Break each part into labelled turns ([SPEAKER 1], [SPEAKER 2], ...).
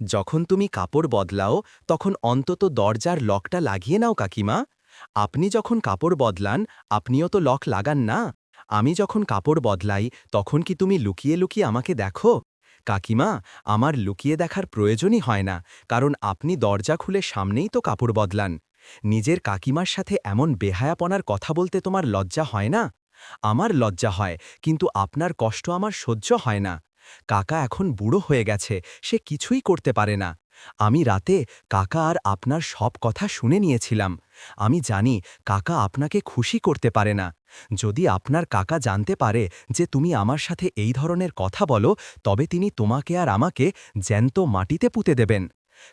[SPEAKER 1] যখন তুমি কাপড় বদলাও, তখন অন্তত দরজার লকটা লাগিয়ে নাও, কাকিমা। আপনি যখন কাপড় বদলান, আপনিও তো লক লাগান না। আমি যখন কাপড় বদলাই, তখন কি তুমি লুকিয়ে লুকিয়ে আমাকে দেখো? কাকিমা, আমার লুকিয়ে দেখার প্রয়োজনই হয় না, কারণ আপনি দরজা খুলে সামনেই তো কাপড় বদলান। নিজের কাকিমার সাথে এমন বেহায়াপনার কথা বলতে তোমার লজ্জা হয় না? আমার লজ্জা হয়, কিন্তু আপনার কষ্ট আমার সহ্য হয় না। কাকা এখন বুড়ো হয়ে গেছে, সে কিছুই করতে পারে না। আমি রাতে কাকা আর আপনার সব কথা শুনে নিয়েছিলাম। আমি জানি কাকা আপনাকে খুশি করতে পারে না। যদি আপনার কাকা জানতে পারে যে তুমি আমার সাথে এই ধরনের কথা বলো, তবে তিনি তোমাকে আর আমাকে জ্যান্ত মাটিতে পুঁতে দেবেন।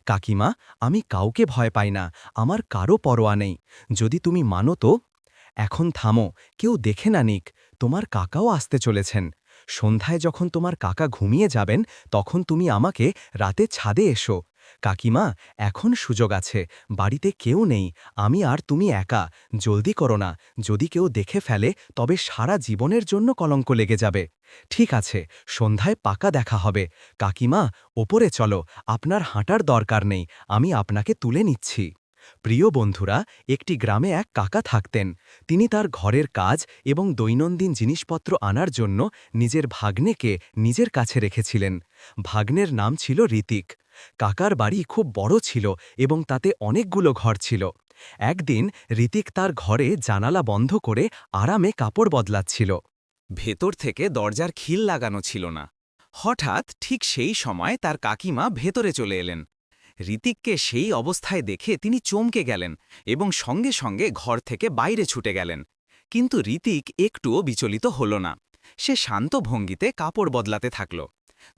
[SPEAKER 1] কাকিমা, আমি কাউকে ভয় পাই না, আমার কারও পরোয়া নেই। যদি তুমি মানো তো? এখন থামো, কেউ দেখে না নিক, তোমার কাকাও আসতে চলেছেন। সন্ধ্যায় যখন তোমার কাকা ঘুমিয়ে যাবেন, তখন তুমি আমাকে রাতে ছাদে এসো। কাকিমা, এখন সুযোগ আছে, বাড়িতে কেউ নেই, আমি আর তুমি একা, জলদি করো না, যদি কেউ দেখে ফেলে, তবে সারা জীবনের জন্য কলঙ্ক লেগে যাবে। ঠিক আছে, সন্ধ্যায় পাকা দেখা হবে। কাকিমা, ওপরে চলো, আপনার হাঁটার দরকার নেই, আমি আপনাকে তুলে নিচ্ছি। প্রিয় বন্ধুরা, একটি গ্রামে এক কাকা থাকতেন। তিনি তার ঘরের কাজ এবং দৈনন্দিন জিনিসপত্র আনার জন্য নিজের ভাগ্নেকে নিজের কাছে রেখেছিলেন। ভাগ্নের নাম ছিল ঋতিক। কাকার বাড়ি খুব বড় ছিল এবং তাতে অনেকগুলো ঘর ছিল। একদিন ঋতিক তার ঘরে জানালা বন্ধ করে আরামে কাপড় বদলাচ্ছিল।
[SPEAKER 2] ভেতর থেকে দরজার খিল লাগানো ছিল না। হঠাৎ ঠিক সেই সময় তার কাকিমা ভেতরে চলে এলেন। ঋতিককে সেই অবস্থায় দেখে তিনি চমকে গেলেন এবং সঙ্গে সঙ্গে ঘর থেকে বাইরে ছুটে গেলেন। কিন্তু ঋতিক একটুও বিচলিত হল না। সে শান্ত ভঙ্গিতে কাপড় বদলাতে থাকল।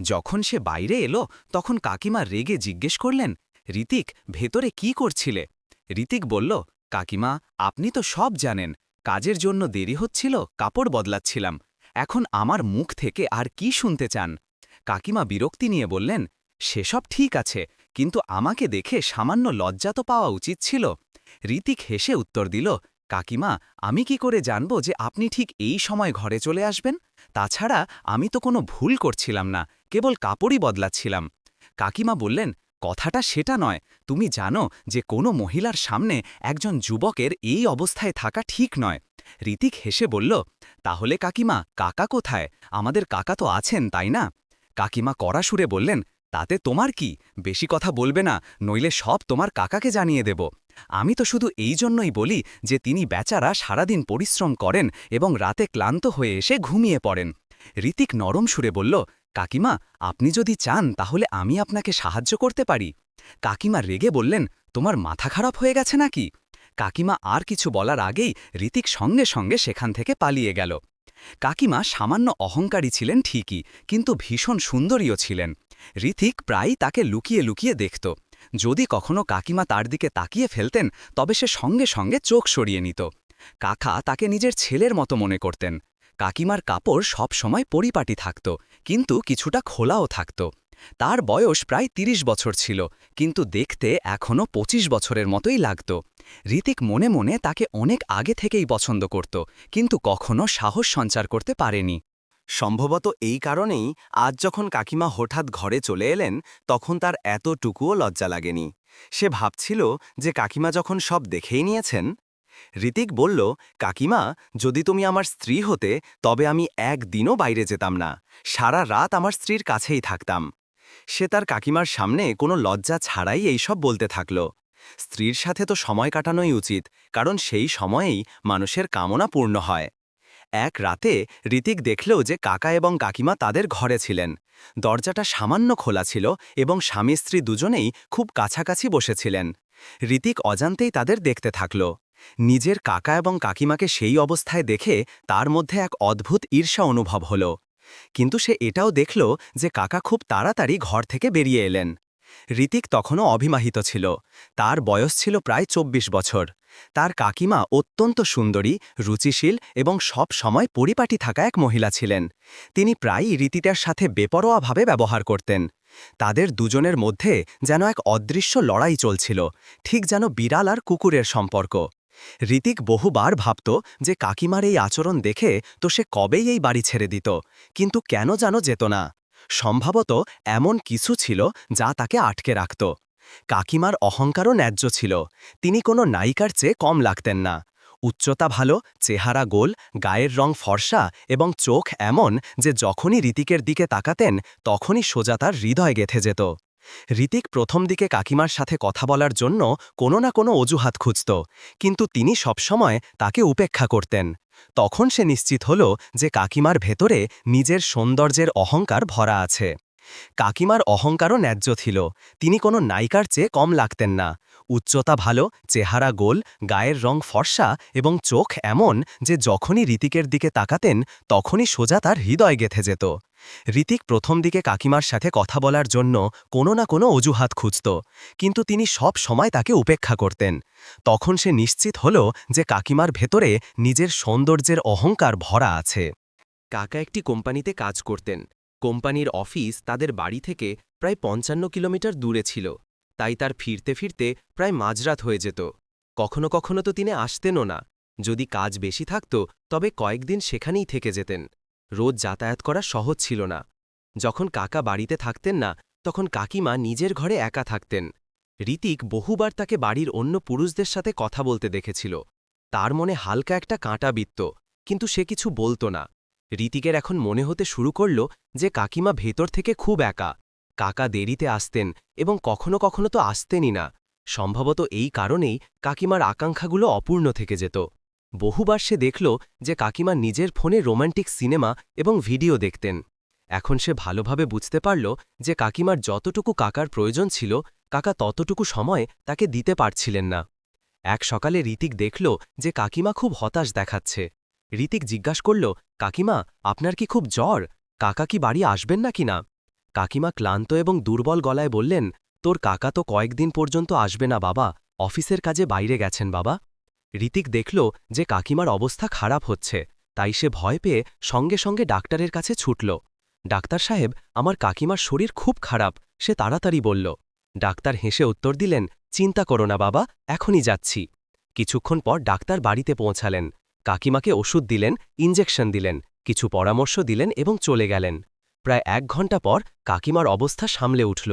[SPEAKER 2] যখন সে বাইরে এলো, তখন কাকিমা রেগে জিজ্ঞেস করলেন ঋতিক ভেতরে কি করছিলে? ঋতিক বলল, কাকিমা, আপনি তো সব জানেন, কাজের জন্য দেরি হচ্ছিল, কাপড় বদলাচ্ছিলাম। এখন আমার মুখ থেকে আর কি শুনতে চান? কাকিমা বিরক্তি নিয়ে বললেন, সেসব ঠিক আছে কিন্তু আমাকে দেখে সামান্য লজ্জা তো পাওয়া উচিত ছিল। ঋতিক হেসে উত্তর দিল, কাকিমা, আমি কি করে জানব যে আপনি ঠিক এই সময় ঘরে চলে আসবেন? তাছাড়া আমি তো কোনো ভুল করছিলাম না, কেবল কাপড়ই বদলাচ্ছিলাম। কাকিমা বললেন, কথাটা সেটা নয়। তুমি জানো যে কোনো মহিলার সামনে একজন যুবকের এই অবস্থায় থাকা ঠিক নয়। ঋতিক হেসে বলল, তাহলে কাকিমা, কাকা কোথায়? আমাদের কাকা তো আছেন, তাই না? কাকিমা কড়া সুরে বললেন তাতে তোমার কি? বেশি কথা বলবে না, নইলে সব তোমার কাকাকে জানিয়ে দেব। আমি তো শুধু এই জন্যই বলি যে তিনি বেচারা সারাদিন পরিশ্রম করেন এবং রাতে ক্লান্ত হয়ে এসে ঘুমিয়ে পড়েন। ঋতিক নরম সুরে বলল, কাকিমা, আপনি যদি চান তাহলে আমি আপনাকে সাহায্য করতে পারি। কাকিমা রেগে বললেন, তোমার মাথা খারাপ হয়ে গেছে নাকি? কাকিমা আর কিছু বলার আগেই ঋতিক সঙ্গে সঙ্গে সেখান থেকে পালিয়ে গেল। কাকিমা সামান্য অহংকারী ছিলেন ঠিকই, কিন্তু ভীষণ সুন্দরীও ছিলেন। ঋথিক প্রায়ই তাকে লুকিয়ে লুকিয়ে দেখত। যদি কখনো কাকিমা তার দিকে তাকিয়ে ফেলতেন, তবে সে সঙ্গে সঙ্গে চোখ সরিয়ে নিত। কাকা তাকে নিজের ছেলের মতো মনে করতেন। কাকিমার কাপড় সব সময় পরিপাটি থাকত, কিন্তু কিছুটা খোলাও থাকত। তার বয়স প্রায় ৩০ বছর ছিল, কিন্তু দেখতে এখনও ২৫ বছরের মতোই লাগত। ঋতিক মনে মনে তাকে অনেক আগে থেকেই পছন্দ করত, কিন্তু কখনো সাহস সঞ্চার করতে পারেনি।
[SPEAKER 1] সম্ভবত এই কারণেই আজ যখন কাকিমা হঠাৎ ঘরে চলে এলেন, তখন তার এতটুকুও লজ্জা লাগেনি। সে ভাবছিল যে কাকিমা যখন সব দেখেই নিয়েছেন। ঋতিক বলল, কাকিমা, যদি তুমি আমার স্ত্রী হতে, তবে আমি একদিনও বাইরে যেতাম না। সারা রাত আমার স্ত্রীর কাছেই থাকতাম। সে তার কাকিমার সামনে কোনো লজ্জা ছাড়াই এইসব বলতে থাকল। স্ত্রীর সাথে তো সময় কাটানোই উচিত, কারণ সেই সময়েই মানুষের কামনা পূর্ণ হয়। এক রাতে ঋতিক দেখল যে কাকা এবং কাকিমা তাদের ঘরে ছিলেন। দরজাটা সামান্য খোলা ছিল এবং স্বামী স্ত্রী দুজনেই খুব কাছাকাছি বসেছিলেন। ঋতিক অজান্তেই তাদের দেখতে থাকল। নিজের কাকা এবং কাকিমাকে সেই অবস্থায় দেখে তার মধ্যে এক অদ্ভুত ঈর্ষা অনুভব হল। কিন্তু সে এটাও দেখল যে কাকা খুব তাড়াতাড়ি ঘর থেকে বেরিয়ে এলেন। ঋতিক তখনও অভিমাহিত ছিল। তার বয়স ছিল প্রায় ২৪ বছর। তার কাকিমা অত্যন্ত সুন্দরী, রুচিশীল এবং সব সময় পরিপাটি থাকা এক মহিলা ছিলেন। তিনি প্রায়ই রীতিটার সাথে বেপরোয়াভাবে ব্যবহার করতেন। তাদের দুজনের মধ্যে যেন এক অদৃশ্য লড়াই চলছিল, ঠিক যেন বিড়াল আর কুকুরের সম্পর্ক। ঋতিক বহুবার ভাবত যে কাকিমার এই আচরণ দেখে তো সে কবেই এই বাড়ি ছেড়ে দিত, কিন্তু কেন যেন যেত না। সম্ভবত এমন কিছু ছিল যা তাকে আটকে রাখত। কাকিমার অহংকারও ন্যায্য ছিল। তিনি কোনো নায়িকার চেয়ে কম লাগতেন না। উচ্চতা ভালো, চেহারা গোল, গায়ের রং ফর্সা এবং চোখ এমন যে যখনই ঋতিকের দিকে তাকাতেন, তখনই সোজা তার হৃদয় গেথে যেত। ঋতিক প্রথম দিকে কাকিমার সাথে কথা বলার জন্য কোনো না কোনো অজুহাত খুঁজত, কিন্তু তিনি সবসময় তাকে উপেক্ষা করতেন। তখন সে নিশ্চিত হল যে কাকিমার ভেতরে নিজের সৌন্দর্যের অহংকার ভরা আছে। কাকিমার অহংকারও ন্যায্য ছিল। তিনি কোনো নায়িকার চেয়ে কম লাগতেন না। উচ্চতা ভালো, চেহারা গোল, গায়ের রং ফর্সা এবং চোখ এমন যে যখনই ঋতিকের দিকে তাকাতেন, তখনই সোজা তার হৃদয় গেথে যেত। ঋতিক প্রথম দিকে কাকিমার সাথে কথা বলার জন্য কোনো না কোনো অজুহাত খুঁজত, কিন্তু তিনি সব সময় তাকে উপেক্ষা করতেন। তখন সে নিশ্চিত হল যে কাকিমার ভেতরে নিজের সৌন্দর্যের অহংকার ভরা আছে। কাকা একটি কোম্পানিতে কাজ করতেন। কোম্পানির অফিস তাদের বাড়ি থেকে প্রায় পঞ্চান্ন কিলোমিটার দূরে ছিল, তাই তার ফিরতে ফিরতে প্রায় মাঝরাত হয়ে যেত। কখনো কখনো তো তিনি আসতেনও না। যদি কাজ বেশি থাকত, তবে কয়েকদিন সেখানেই থেকে যেতেন। রোজ যাতায়াত করা সহজ ছিল না। যখন কাকা বাড়িতে থাকতেন না, তখন কাকিমা নিজের ঘরে একা থাকতেন। ঋতিক বহুবার তাকে বাড়ির অন্য পুরুষদের সাথে কথা বলতে দেখেছিল। তার মনে হালকা একটা কাঁটা বিত্ত, কিন্তু সে কিছু বলতো না। ঋতিকের এখন মনে হতে শুরু করল যে কাকিমা ভেতর থেকে খুব একা। কাকা দেরিতে আসতেন এবং কখনো কখনো তো আসতেনই না। সম্ভবত এই কারণেই কাকিমার আকাঙ্ক্ষাগুলো অপূর্ণ থেকে যেত। বহুবার সে দেখল যে কাকিমা নিজের ফোনে রোমান্টিক সিনেমা এবং ভিডিও দেখতেন। এখন সে ভালোভাবে বুঝতে পারল যে কাকিমার যতটুকু কাকার প্রয়োজন ছিল, কাকা ততটুকু সময় তাকে দিতে পারছিলেন না। এক সকালে ঋতিক দেখল যে কাকিমা খুব হতাশ দেখাচ্ছে। ঋতিক জিজ্ঞাসা করল কাকিমা, আপনার কি খুব জ্বর? কাকা কি বাড়ি আসবেন না কি না? কাকিমা ক্লান্ত এবং দুর্বল গলায় বললেন, তোর কাকা তো কয়েকদিন পর্যন্ত আসবে না বাবা, অফিসের কাজে বাইরে গেছেন বাবা। ঋতিক দেখল যে কাকিমার অবস্থা খারাপ হচ্ছে, তাই সে ভয় পেয়ে সঙ্গে সঙ্গে ডাক্তারের কাছে ছুটল। ডাক্তার সাহেব, আমার কাকিমার শরীর খুব খারাপ। সে তাড়াতাড়ি বলল। ডাক্তার হেসে উত্তর দিলেন, চিন্তা করো না বাবা, এখনই যাচ্ছি। কিছুক্ষণ পর ডাক্তার বাড়িতে পৌঁছালেন। কাকিমাকে ওষুধ দিলেন ইঞ্জেকশন দিলেন, কিছু পরামর্শ দিলেন এবং চলে গেলেন। প্রায় এক ঘণ্টা পর কাকিমার অবস্থা সামলে উঠল।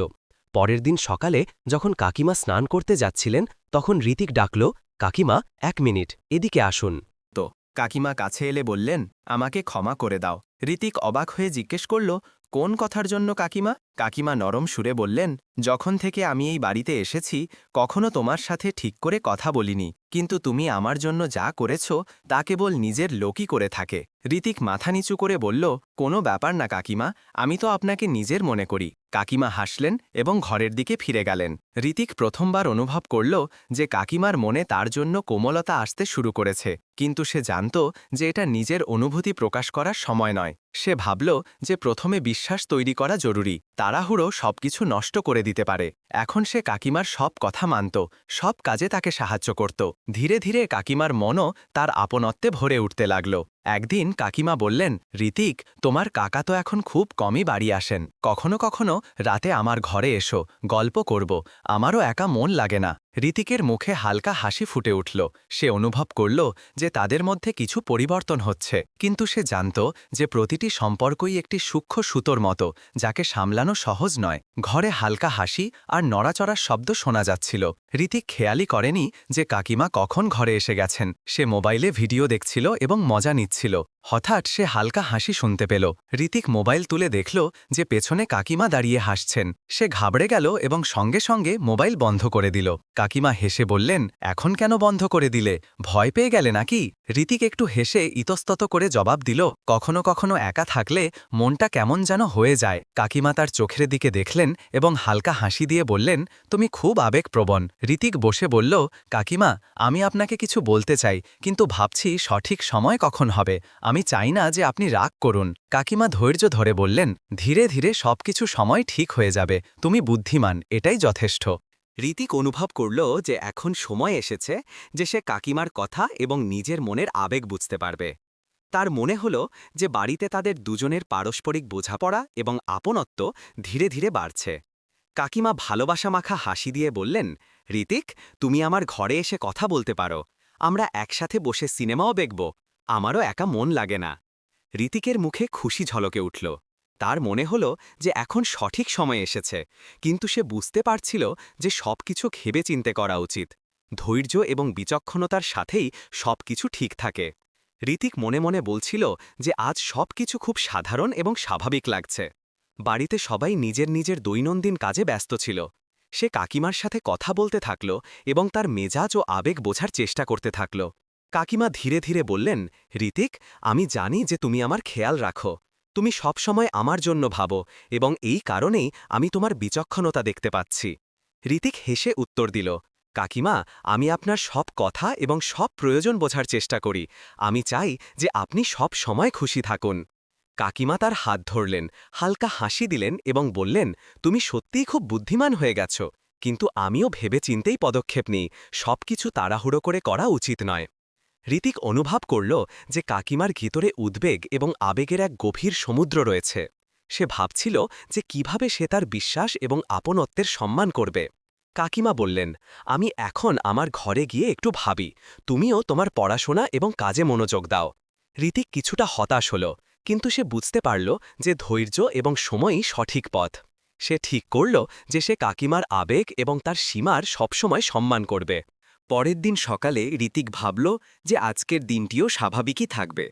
[SPEAKER 1] পরের দিন সকালে যখন কাকিমা স্নান করতে যাচ্ছিলেন, তখন ঋতিক ডাকল, কাকিমা, এক মিনিট, এদিকে আসুন। তো কাকিমা কাছে এলে বললেন, আমাকে ক্ষমা করে দাও। ঋতিক অবাক হয়ে জিজ্ঞেস করল, কোন কথার জন্য কাকিমা? কাকিমা নরম সুরে বললেন, যখন থেকে আমি এই বাড়িতে এসেছি, কখনো তোমার সাথে ঠিক করে কথা বলিনি, কিন্তু তুমি আমার জন্য যা করেছ, তা কেবল নিজের লোকই করে থাকে। ঋতিক মাথা নিচু করে বলল, কোনো ব্যাপার না কাকিমা, আমি তো আপনাকে নিজের মনে করি। কাকিমা হাসলেন এবং ঘরের দিকে ফিরে গেলেন। ঋতিক প্রথমবার অনুভব করল যে কাকিমার মনে তার জন্য কোমলতা আসতে শুরু করেছে, কিন্তু সে জানত যে এটা নিজের অনুভূতি প্রকাশ করার সময় নয়। সে ভাবল যে প্রথমে বিশ্বাস তৈরি করা জরুরি তাড়াহুড়ো সবকিছু নষ্ট করে দিতে পারে। এখন সে কাকিমার সব কথা মানত, সব কাজে তাকে সাহায্য করত। ধীরে ধীরে কাকিমার মনও তার আপনত্বে ভরে উঠতে লাগল। একদিন কাকিমা বললেন, ঋতিক, তোমার কাকা তো এখন খুব কমই বাড়ি আসেন। কখনো কখনো রাতে আমার ঘরে এসো, গল্প করব, আমারও একা মন লাগে না। ঋতিকের মুখে হালকা হাসি ফুটে উঠল। সে অনুভব করল যে তাদের মধ্যে কিছু পরিবর্তন হচ্ছে। কিন্তু সে জানত যে প্রতিটি সম্পর্কই একটি সূক্ষ্ম সুতোর মতো, যাকে সামলানো সহজ নয়। ঘরে হালকা হাসি আর নড়াচড়ার শব্দ শোনা যাচ্ছিল। ঋতিক খেয়ালি করেনি যে কাকিমা কখন ঘরে এসে গেছেন। সে মোবাইলে ভিডিও দেখছিল এবং মজা নিচ্ছিল। হঠাৎ সে হালকা হাসি শুনতে পেল। ঋতিক মোবাইল তুলে দেখল যে পেছনে কাকিমা দাঁড়িয়ে হাসছেন। সে ঘাবড়ে গেল এবং সঙ্গে সঙ্গে মোবাইল বন্ধ করে দিল। কাকিমা হেসে বললেন, এখন কেন বন্ধ করে দিলে? ভয় পেয়ে গেলে নাকি? ঋতিক একটু হেসে ইতস্তত করে জবাব দিল, কখনো কখনো একা থাকলে মনটা কেমন যেন হয়ে যায়। কাকিমা তার চোখের দিকে দেখলেন এবং হালকা হাসি দিয়ে বললেন, তুমি খুব আবেগপ্রবণ। ঋতিক বসে বলল, কাকিমা, আমি আপনাকে কিছু বলতে চাই, কিন্তু ভাবছি সঠিক সময় কখন হবে? আমি চাই না যে আপনি রাগ করুন। কাকিমা ধৈর্য ধরে বললেন, ধীরে ধীরে সবকিছু সময় ঠিক হয়ে যাবে। তুমি বুদ্ধিমান, এটাই যথেষ্ট। ঋতিক অনুভব করল যে এখন সময় এসেছে যে সে কাকিমার কথা এবং নিজের মনের আবেগ বুঝতে পারবে। তার মনে হল যে বাড়িতে তাদের দুজনের পারস্পরিক বোঝাপড়া এবং আপনত্ব ধীরে ধীরে বাড়ছে। কাকিমা ভালোবাসা মাখা হাসি দিয়ে বললেন, ঋতিক, তুমি আমার ঘরে এসে কথা বলতে পারো। আমরা একসাথে বসে সিনেমাও দেখব। আমারও একা মন লাগে না। ঋতিকের মুখে খুশি ঝলকে উঠল।
[SPEAKER 2] তার মনে হল যে এখন সঠিক সময় এসেছে, কিন্তু সে বুঝতে পারছিল যে সবকিছু ভেবে চিন্তে করা উচিত। ধৈর্য এবং বিচক্ষণতার সাথেই সবকিছু ঠিক থাকে। ঋতিক মনে মনে বলছিল যে আজ সবকিছু খুব সাধারণ এবং স্বাভাবিক লাগছে। বাড়িতে সবাই নিজের নিজের দৈনন্দিন কাজে ব্যস্ত ছিল। সে কাকিমার সাথে কথা বলতে থাকল এবং তার মেজাজ ও আবেগ বোঝার চেষ্টা করতে থাকল। কাকিমা ধীরে ধীরে বললেন, ঋতিক, আমি জানি যে তুমি আমার খেয়াল রাখো। তুমি সবসময় আমার জন্য ভাবো এবং এই কারণেই আমি তোমার বিচক্ষণতা দেখতে পাচ্ছি। ঋতিক হেসে উত্তর দিল, কাকিমা, আমি আপনার সব কথা এবং সব প্রয়োজন বোঝার চেষ্টা করি। আমি চাই যে আপনি সব সময় খুশি থাকুন। কাকিমা তার হাত ধরলেন, হালকা হাসি দিলেন এবং বললেন, তুমি সত্যিই খুব বুদ্ধিমান হয়ে গেছ, কিন্তু আমিও ভেবে চিন্তেই পদক্ষেপ নিই। সবকিছু তাড়াহুড়ো করে করা উচিত নয়। ঋতিক অনুভব করল যে কাকিমার ভিতরে উদ্বেগ এবং আবেগের এক গভীর সমুদ্র রয়েছে। সে ভাবছিল যে কীভাবে সে তার বিশ্বাস এবং আপনত্বের সম্মান করবে। কাকিমা বললেন, আমি এখন আমার ঘরে গিয়ে একটু ভাবি। তুমিও তোমার পড়াশোনা এবং কাজে মনোযোগ দাও। ঋতিক কিছুটা হতাশ হল, কিন্তু সে বুঝতে পারল যে ধৈর্য এবং সময়ই সঠিক পথ। সে ঠিক করল যে সে কাকিমার আবেগ এবং তার সীমার সবসময় সম্মান করবে। পরের দিন সকালে ঋতিক ভাবল যে আজকের দিনটিও স্বাভাবিকই থাকবে।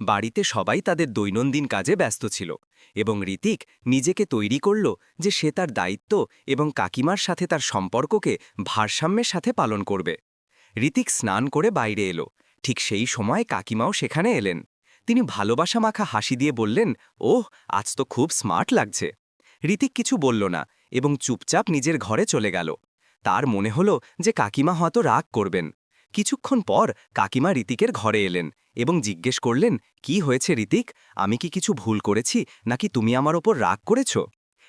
[SPEAKER 2] বাড়িতে সবাই তাদের দৈনন্দিন কাজে ব্যস্ত ছিল এবং ঋতিক নিজেকে তৈরি করল যে সে তার দায়িত্ব এবং কাকিমার সাথে তার সম্পর্ককে ভারসাম্যের সাথে পালন করবে। ঋতিক স্নান করে বাইরে এলো। ঠিক সেই সময় কাকিমাও সেখানে এলেন। তিনি ভালোবাসা মাখা হাসি দিয়ে বললেন, ওহ, আজ তো খুব স্মার্ট লাগছে। ঋতিক কিছু বলল না এবং চুপচাপ নিজের ঘরে চলে গেল। তার মনে হল যে কাকিমা হয়তো রাগ করবেন। কিছুক্ষণ পর কাকিমা ঋতিকের ঘরে এলেন এবং জিজ্ঞেস করলেন, কি হয়েছে ঋতিক? আমি কি কিছু ভুল করেছি? নাকি তুমি আমার ওপর রাগ করেছ?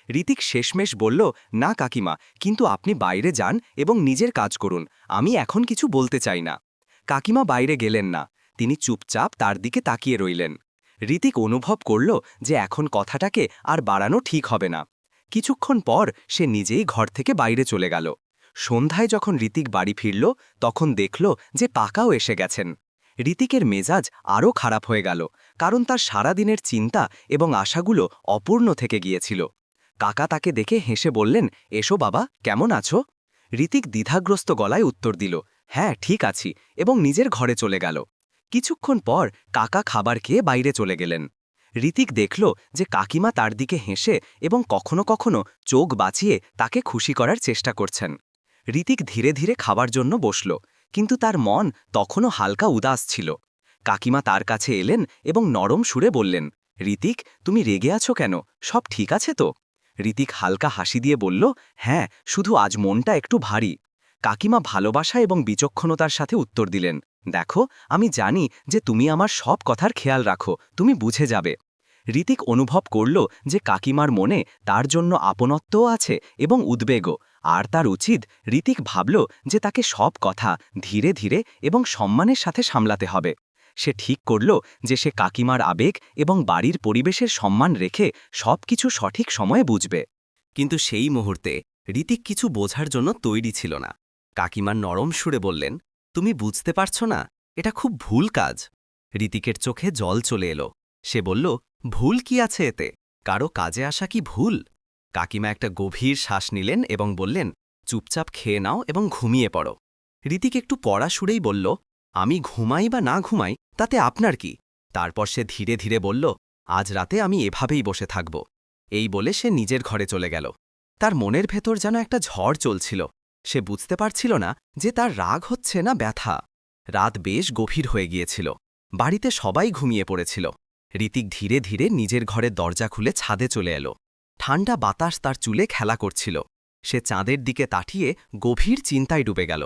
[SPEAKER 2] ঋতিক শেষমেশ বলল, না কাকিমা, কিন্তু আপনি বাইরে যান এবং নিজের কাজ করুন। আমি এখন কিছু বলতে চাই না। কাকিমা বাইরে গেলেন না। তিনি চুপচাপ তার দিকে তাকিয়ে রইলেন। ঋতিক অনুভব করল যে এখন কথাটাকে আর বাড়ানো ঠিক হবে না। কিছুক্ষণ পর সে নিজেই ঘর থেকে বাইরে চলে গেল। সন্ধ্যায় যখন ঋতিক বাড়ি ফিরল, তখন দেখল যে পাকাও এসে গেছেন। ঋতিকের মেজাজ আরও খারাপ হয়ে গেল, কারণ তার সারাদিনের চিন্তা এবং আশাগুলো অপূর্ণ থেকে গিয়েছিল। কাকা তাকে দেখে হেসে বললেন, এসো বাবা, কেমন আছো? ঋতিক দ্বিধাগ্রস্ত গলায় উত্তর দিল হ্যাঁ ঠিক আছি, এবং নিজের ঘরে চলে গেল। কিছুক্ষণ পর কাকা খাবার খেয়ে বাইরে চলে গেলেন। ঋতিক দেখল যে কাকিমা তার দিকে হেসে এবং কখনো কখনো চোখ বাঁচিয়ে তাকে খুশি করার চেষ্টা করছেন। ঋতিক ধীরে ধীরে খাবার জন্য বসল, কিন্তু তার মন তখনও হালকা উদাস ছিল। কাকিমা তার কাছে এলেন এবং নরম সুরে বললেন, ঋতিক, তুমি রেগে আছো কেন? সব ঠিক আছে তো? ঋতিক হালকা হাসি দিয়ে বলল হ্যাঁ শুধু আজ মনটা একটু ভারী। কাকিমা ভালোবাসা এবং বিচক্ষণতার সাথে উত্তর দিলেন, দেখো, আমি জানি যে তুমি আমার সব কথার খেয়াল রাখো, তুমি বুঝে যাবে। ঋতিক অনুভব করল যে কাকিমার মনে তার জন্য আপনত্বও আছে এবং উদ্বেগও। আর তার উচিত ঋতিক ভাবল যে তাকে সব কথা ধীরে ধীরে এবং সম্মানের সাথে সামলাতে হবে। সে ঠিক করল যে সে কাকিমার আবেগ এবং বাড়ির পরিবেশের সম্মান রেখে সব কিছু সঠিক সময়ে বুঝবে। কিন্তু সেই মুহূর্তে ঋতিক কিছু বোঝার জন্য তৈরি ছিল না। কাকিমার নরম সুরে বললেন, তুমি বুঝতে পারছ না, এটা খুব ভুল কাজ। ঋতিকের চোখে জল চলে এলো। সে বলল, ভুল কি আছে এতে? কারও কাজে আসা কি ভুল? কাকিমা একটা গভীর শ্বাস নিলেন এবং বললেন, চুপচাপ খেয়ে নাও এবং ঘুমিয়ে পড়ো। ঋতিক একটু পড়া সুরেই বলল, আমি ঘুমাই বা না ঘুমাই, তাতে আপনার কি? তারপর সে ধীরে ধীরে বলল, আজ রাতে আমি এভাবেই বসে থাকব। এই বলে সে নিজের ঘরে চলে গেল। তার মনের ভেতর যেন একটা ঝড় চলছিল। সে বুঝতে পারছিল না যে তার রাগ হচ্ছে না ব্যথা। রাত বেশ গভীর হয়ে গিয়েছিল। বাড়িতে সবাই ঘুমিয়ে পড়েছিল। ঋতিক ধীরে ধীরে নিজের ঘরের দরজা খুলে ছাদে চলে এলো। ঠান্ডা বাতাস তার চুলে খেলা করছিল। সে চাঁদের দিকে তাঠিয়ে গভীর চিন্তায় ডুবে গেল।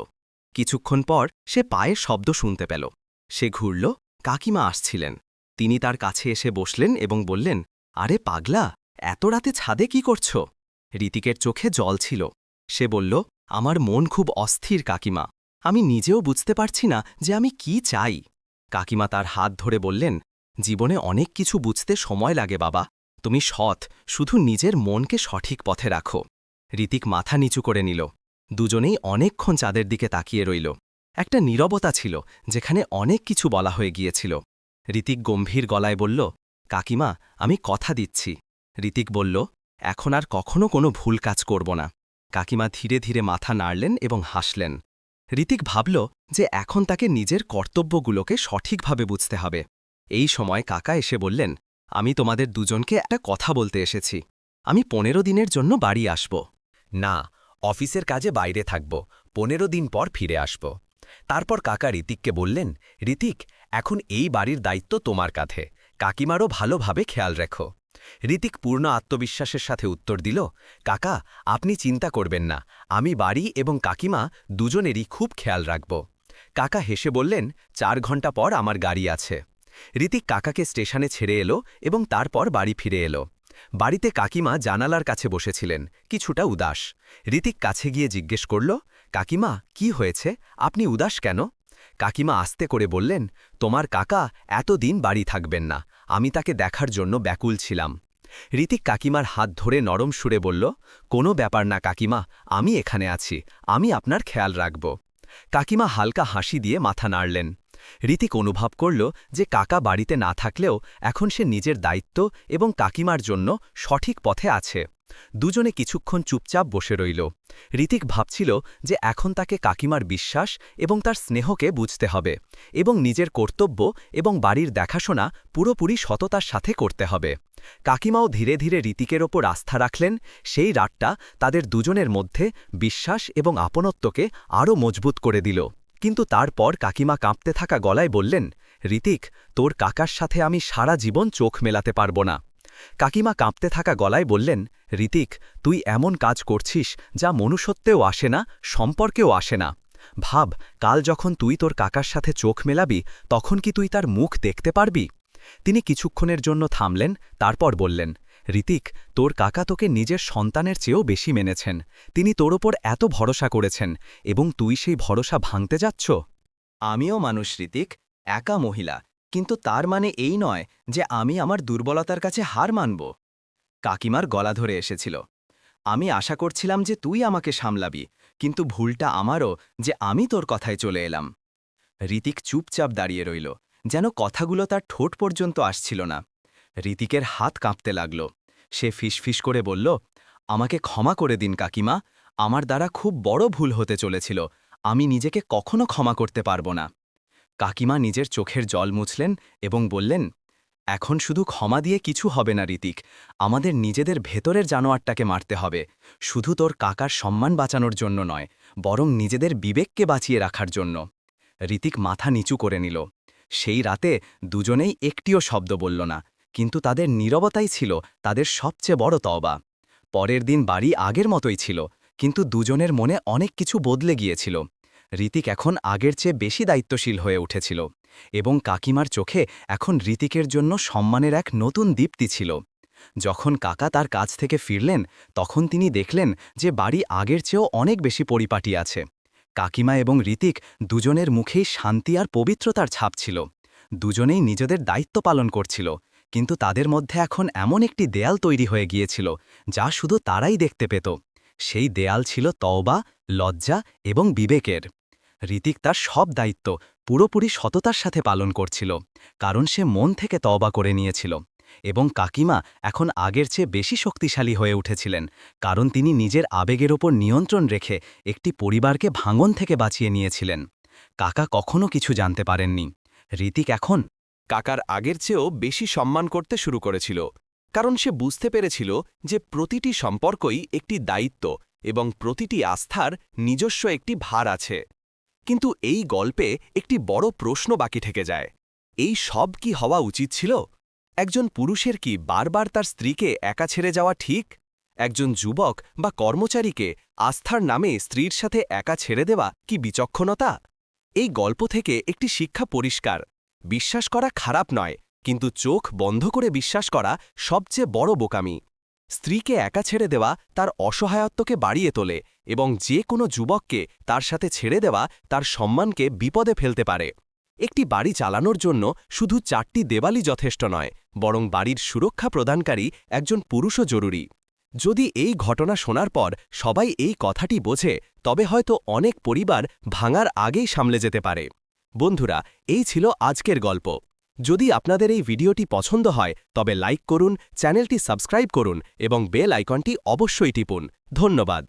[SPEAKER 2] কিছুক্ষণ পর সে পায়ের শব্দ শুনতে পেল। সে ঘুরল, কাকিমা আসছিলেন। তিনি তার কাছে এসে বসলেন এবং বললেন, আরে পাগলা, এত রাতে ছাদে কি করছ? ঋতিকের চোখে জল ছিল। সে বলল, আমার মন খুব অস্থির, কাকিমা। আমি নিজেও বুঝতে পারছি না যে আমি কি চাই। কাকিমা তার হাত ধরে বললেন, জীবনে অনেক কিছু বুঝতে সময় লাগে, বাবা। তুমি সৎ, শুধু নিজের মনকে সঠিক পথে রাখো। ঋতিক মাথা নিচু করে নিল। দুজনেই অনেকক্ষণ চাঁদের দিকে তাকিয়ে রইল। একটা নীরবতা ছিল, যেখানে অনেক কিছু বলা হয়ে গিয়েছিল। ঋতিক গম্ভীর গলায় বলল, কাকিমা, আমি কথা দিচ্ছি।
[SPEAKER 1] ঋতিক বলল, এখন আর কখনো কোনো ভুল কাজ করব না। কাকিমা ধীরে ধীরে মাথা নাড়লেন এবং হাসলেন। ঋতিক ভাবল যে এখন তাকে নিজের কর্তব্যগুলোকে সঠিকভাবে বুঝতে হবে। এই সময় কাকা এসে বললেন আমি তোমাদের দুজনকে একটা কথা বলতে এসেছি। আমি পনেরো দিনের জন্য বাড়ি আসব।
[SPEAKER 2] না, অফিসের কাজে বাইরে থাকব। পনেরো দিন পর ফিরে আসব। তারপর কাকা ঋতিককে বললেন, ঋতিক, এখন এই বাড়ির দায়িত্ব তোমার কাঁধে। কাকিমারও ভালোভাবে খেয়াল রেখো। ঋতিক পূর্ণ আত্মবিশ্বাসের সাথে উত্তর দিল, কাকা, আপনি চিন্তা করবেন না। আমি বাড়ি এবং কাকিমা দুজনেরই খুব খেয়াল রাখব। কাকা হেসে বললেন, চার ঘণ্টা পর আমার গাড়ি আছে। ঋতিক কাকাকে স্টেশনে ছেড়ে এলো এবং তারপর বাড়ি ফিরে এলো। বাড়িতে কাকিমা জানালার কাছে বসেছিলেন। কিছুটা উদাস। ঋতিক কাছে গিয়ে জিজ্ঞেস করল, কাকিমা, কি হয়েছে? আপনি উদাস কেন? কাকিমা আস্তে করে বললেন, তোমার কাকা এতদিন বাড়ি থাকবেন না। আমি তাকে দেখার জন্য ব্যাকুল ছিলাম। ঋতিক কাকিমার হাত ধরে নরম সুরে বলল, কোনো ব্যাপার না কাকিমা, আমি এখানে আছি। আমি আপনার খেয়াল রাখব। কাকিমা হালকা হাসি দিয়ে মাথা নাড়লেন। ঋতিক অনুভব করল যে কাকা বাড়িতে না থাকলেও এখন সে নিজের দায়িত্ব এবং কাকিমার জন্য সঠিক পথে আছে। দুজনে কিছুক্ষণ চুপচাপ বসে রইল। ঋতিক ভাবছিল যে এখন তাকে কাকিমার বিশ্বাস এবং তার স্নেহকে বুঝতে হবে এবং নিজের কর্তব্য এবং বাড়ির দেখাশোনা পুরোপুরি সততার সাথে করতে হবে। কাকিমাও ধীরে ধীরে ঋতিকের ওপর আস্থা রাখলেন, সেই রাতটা তাদের দুজনের মধ্যে বিশ্বাস এবং আপনত্বকে আরও মজবুত করে দিল। কিন্তু তারপর কাকিমা কাঁপতে থাকা গলায় বললেন, ঋতিক, তোর কাকার সাথে আমি সারা জীবন চোখ মেলাতে পারব না। কাকিমা কাঁপতে থাকা গলায় বললেন, ঋতিক, তুই এমন কাজ করছিস যা মনুষ্যত্বেও আসে না, সম্পর্কেও আসে না। ভাব, কাল যখন তুই তোর কাকার সাথে চোখ মেলাবি, তখন কি তুই তার মুখ দেখতে পারবি? তিনি কিছুক্ষণের জন্য থামলেন, তারপর বললেন ঋতিক, তোর কাকা তোকে নিজের সন্তানের চেয়েও বেশি মেনেছেন। তিনি তোর ওপর এত ভরসা করেছেন, এবং তুই সেই ভরসা ভাঙতে যাচ্ছ? আমিও মানুষ, ঋতিক, একা মহিলা, কিন্তু তার মানে এই নয় যে আমি আমার দুর্বলতার কাছে হার মানব। কাকিমার গলা ধরে এসেছিল, আমি আশা করছিলাম যে তুই আমাকে সামলাবি, কিন্তু ভুলটা আমারও যে আমি তোর কথায় চলে এলাম। ঋতিক চুপচাপ দাঁড়িয়ে রইল, যেন কথাগুলো তার ঠোঁট পর্যন্ত আসছিল না। ঋতিকের হাত কাঁপতে লাগল সে ফিসফিস করে বলল, আমাকে ক্ষমা করে দিন কাকিমা, আমার দ্বারা খুব বড় ভুল হতে চলেছিল, আমি নিজেকে কখনো ক্ষমা করতে পারব না। কাকিমা নিজের চোখের জল মুছলেন এবং বললেন, এখন শুধু ক্ষমা দিয়ে কিছু হবে না ঋতিক, আমাদের নিজেদের ভেতরের জানোয়ারটাকে মারতে হবে, শুধু তোর কাকার সম্মান বাঁচানোর জন্য নয়, বরং নিজেদের বিবেককে বাঁচিয়ে রাখার জন্য। ঋতিক মাথা নিচু করে নিল। সেই রাতে দুজনেই একটিও শব্দ বলল না। কিন্তু তাদের নীরবতাই ছিল তাদের সবচেয়ে বড় তওবা। পরের দিন বাড়ি আগের মতোই ছিল, কিন্তু দুজনের মনে অনেক কিছু বদলে গিয়েছিল। ঋতিক এখন আগের চেয়ে বেশি দায়িত্বশীল হয়ে উঠেছিল এবং কাকিমার চোখে এখন ঋতিকের জন্য সম্মানের এক নতুন দীপ্তি ছিল। যখন কাকা তার কাজ থেকে ফিরলেন, তখন তিনি দেখলেন যে বাড়ি আগের চেয়েও অনেক বেশি পরিপাটি আছে। কাকিমা এবং ঋতিক দুজনের মুখেই শান্তি আর পবিত্রতার ছাপ ছিল। দুজনেই নিজেদের দায়িত্ব পালন করছিল। কিন্তু তাদের মধ্যে এখন এমন একটি দেয়াল তৈরি হয়ে গিয়েছিল, যা শুধু তারাই দেখতে পেত। সেই দেয়াল ছিল তওবা, লজ্জা এবং বিবেকের। ঋতিক তার সব দায়িত্ব পুরোপুরি সততার সাথে পালন করছিল, কারণ সে মন থেকে তওবা করে নিয়েছিল এবং কাকিমা এখন আগের চেয়ে বেশি শক্তিশালী হয়ে উঠেছিলেন, কারণ তিনি নিজের আবেগের ওপর নিয়ন্ত্রণ রেখে একটি পরিবারকে ভাঙন থেকে বাঁচিয়ে নিয়েছিলেন। কাকা কখনো কিছু জানতে পারেননি। ঋতিক এখন
[SPEAKER 3] কাকার আগের চেয়েও বেশি সম্মান করতে শুরু করেছিল, কারণ সে বুঝতে পেরেছিল যে প্রতিটি সম্পর্কই একটি দায়িত্ব এবং প্রতিটি আস্থার নিজস্ব একটি ভার আছে। কিন্তু এই গল্পে একটি বড় প্রশ্ন বাকি থেকে যায়, এই সব কি হওয়া উচিত ছিল? একজন পুরুষের কি বারবার তার স্ত্রীকে একা ছেড়ে যাওয়া ঠিক? একজন যুবক বা কর্মচারীকে আস্থার নামে স্ত্রীর সাথে একা ছেড়ে দেওয়া কি বিচক্ষণতা? এই গল্প থেকে একটি শিক্ষা পরিষ্কার বিশ্বাস করা খারাপ নয়, কিন্তু চোখ বন্ধ করে বিশ্বাস করা সবচেয়ে বড় বোকামি। স্ত্রীকে একা ছেড়ে দেওয়া তার অসহায়ত্বকে বাড়িয়ে তোলে এবং যে কোনো যুবককে তার সাথে ছেড়ে দেওয়া তার সম্মানকে বিপদে ফেলতে পারে। একটি বাড়ি চালানোর জন্য শুধু চারটি দেওয়ালই যথেষ্ট নয়, বরং বাড়ির সুরক্ষা প্রদানকারী একজন পুরুষও জরুরি। যদি এই ঘটনা শোনার পর সবাই এই কথাটি বোঝে, তবে হয়তো অনেক পরিবার ভাঙার আগেই সামলে যেতে পারে। বন্ধুরা, এই ছিল আজকের গল্প। যদি আপনাদের এই ভিডিওটি পছন্দ হয়, তবে লাইক করুন, চ্যানেলটি সাবস্ক্রাইব করুন এবং বেল আইকনটি অবশ্যই টিপুন। ধন্যবাদ।